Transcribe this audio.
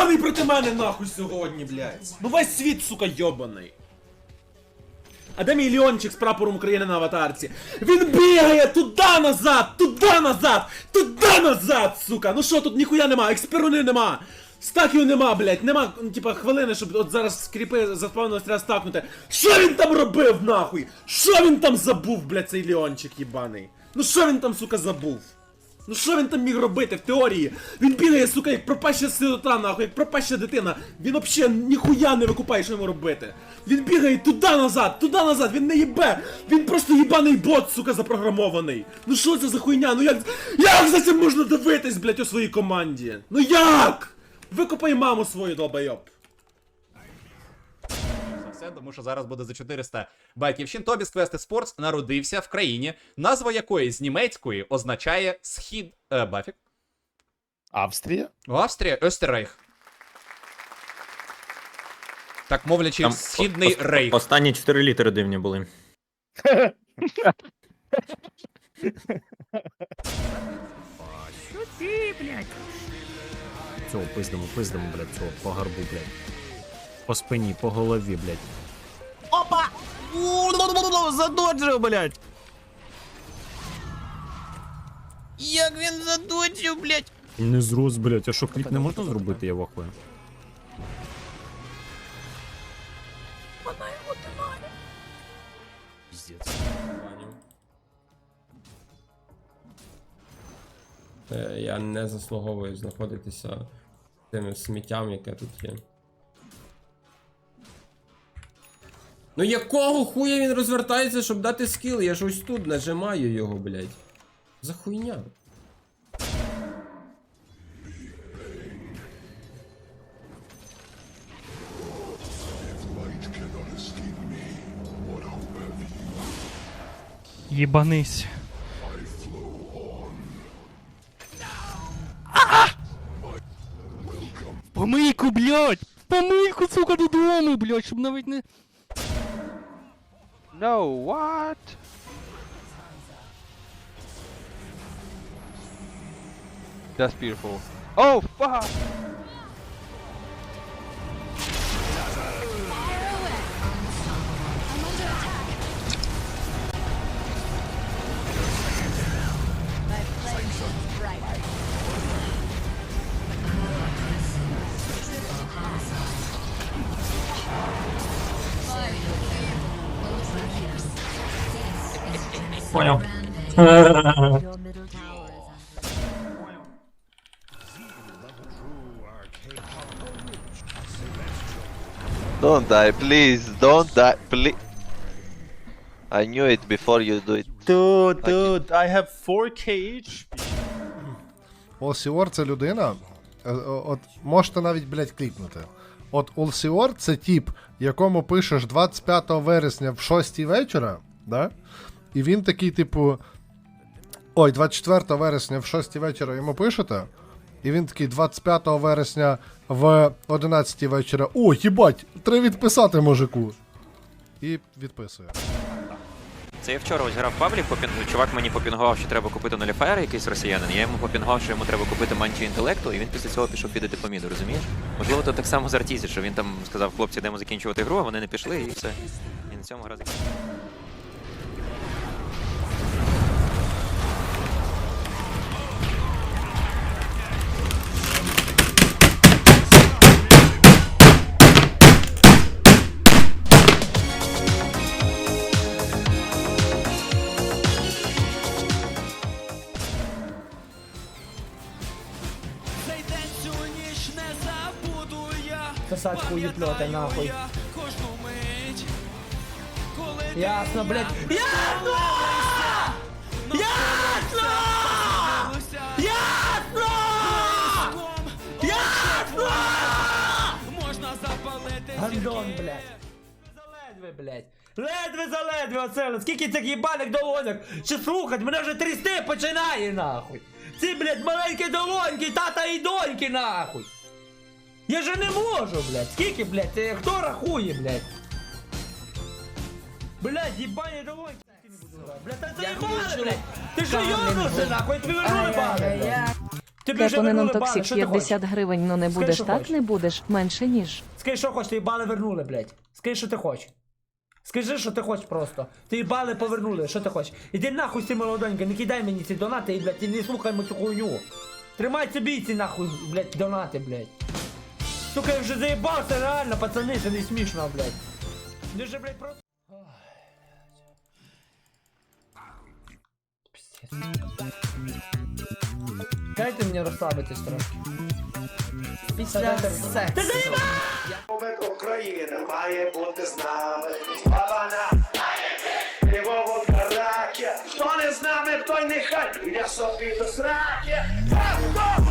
йобаний проти мене нахуй сьогодні, блядь. Ну весь світ, сука, йобаний. А де мій Льончик з прапором України на аватарці? Він бігає туди назад, туди назад, туди назад, сука. Ну що, тут ніхуя нема, експеруни нема. Стаків нема, блядь, нема, ну, типа, хвилини, щоб от зараз скріпи заспавнилось треба стакнути. Що він там робив, нахуй? Що він там забув, блядь, цей Леончик їбаний? Ну що він там, сука, забув? Ну що він там міг робити в теорії? Він бігає, сука, як пропаща сирота, нахуй, як пропаща дитина. Він вообще ніхуя не викупає, що йому робити. Він бігає туди назад, туди назад, він не їбе. Він просто їбаний бот, сука, запрограмований. Ну що це за хуйня? Ну як. Як за цим можна дивитись, блядь, у своїй команді? Ну як? Викопай маму свою, долбайоб. Тому що зараз буде за 400 байківщин. Тобіс Квести Спортс народився в країні, назва якої з німецької означає схід. Е, Бафік. Австрія? Австрія, Österreich. Так мовлячи, Там східний ос- рейх. Останні чотири літери дивні були. Цього пиздимо, пиздимо, блядь, цього по гарбу, блядь. По спині, по голові, блядь. Задоджив, блядь! Як він задочив, блядь. Не зрос, блядь, а що кліп не можна зробити, я вахую. Е, Я не заслуговую знаходитися тим сміттям, яке тут є. Ну якого хуя він розвертається, щоб дати скіл? Я ж ось тут нажимаю його, блядь. За хуйня. Єбанись. Помийку, блядь! Помийку, сука, додому, блядь, щоб навіть не. No, what? That's beautiful. Oh, fuck! Понял. Don't die, please. Don't die, please. I knew it before you do it. Dude, dude, I have 4k HP. Олсіор це людина. е, е, От можете навіть, блядь, клікнути. От Олсіор це тип, якому пишеш 25 вересня в 6 вечора, да? І він такий, типу. Ой, 24 вересня в 6 вечора йому пишете. І він такий 25 вересня в 11 вечора. О, їбать, треба відписати мужику. І відписує. Це я вчора ось грав паблік, попін... чувак мені попінгував, що треба купити нуліфаєр, якийсь росіянин. Я йому попінгував, що йому треба купити мантію інтелекту, і він після цього пішов підати по міду, розумієш? Можливо, то так само з Артізі, що він там сказав, хлопці, йдемо закінчувати гру, а вони не пішли, і все. І на цьому гра закінчилася. Касатку їпльоти, нахуй. Ясно, блядь. Ясно! Ясно! Ясно! Ясно! Гандон, блядь. Заледве, блядь. Ледве заледве оце. Скільки цих їбаних долоньок? Ще слухать, мене вже трясти починає, нахуй. Ці, блядь, маленькі долоньки, тата і доньки, нахуй. Я же не можу, блядь. Скільки, блядь, хто рахує, блядь? Блядь, їбані долоньки. Блядь, та це їбане, блядь. Ти що йобнувся, нахуй, тобі верну не бали, блядь. Тобі вже вернули бали, що ти хочеш? 50 гривень, ну не Скажи, будеш що так, хочеш. не будеш, менше ніж. Скажи, що хочеш, тобі бали вернули, блядь. Скажи, що ти хочеш. Скажи, що ти хочеш просто. Тобі бали повернули, що ти хочеш. Іди нахуй ти молоденька, не кидай мені ці донати і, блядь, і не слухай цю хуйню. Тримай собі ці нахуй, блядь, донати, блядь. Сука, я вже заїбався, реально, пацани, це не смішно, блядь. Дуже, блядь, просто... Дайте мені розслабитись трошки. Після сексу. Україна має бути з нами. Слава Львову караки. Хто не з нами, той нехай. Я собі до сраки. Хто